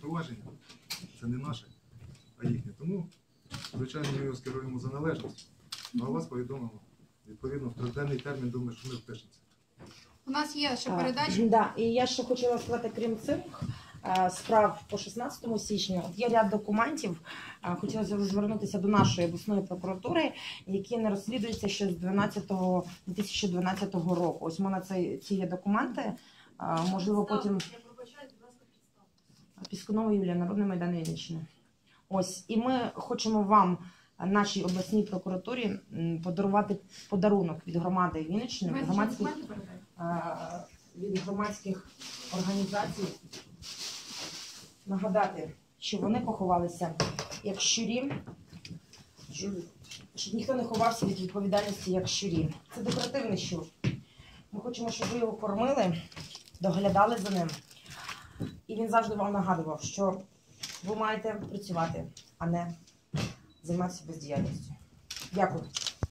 провадження це не наше, а їхнє. Тому, звичайно, ми його скеруємо за належність, а вас повідомимо. Відповідно, в триденний термін думаю, що ми впишемося. У нас є ще передача. Да, і я ще хотіла сказати, крім цих е, справ по 16 січня, от є ряд документів. е, Хотілося звернутися до нашої обласної прокуратури, які не розслідуються ще з 12 2012 року. Ось у мене це ці є документи. Е, Можливо, потім Піскунова Юлія, Народний майдан Вінниччини. Ось, і ми хочемо вам, нашій обласній прокуратурі, подарувати подарунок від громади Вінниччини, від громадських е, від громадських організацій нагадати, що вони поховалися як щурі, щоб ніхто не ховався від відповідальності як щурі. Це декоративний щур. Ми хочемо, щоб ви його кормили, доглядали за ним. І він завжди вам нагадував, що ви маєте працювати, а не займатися бездіяльністю. Дякую.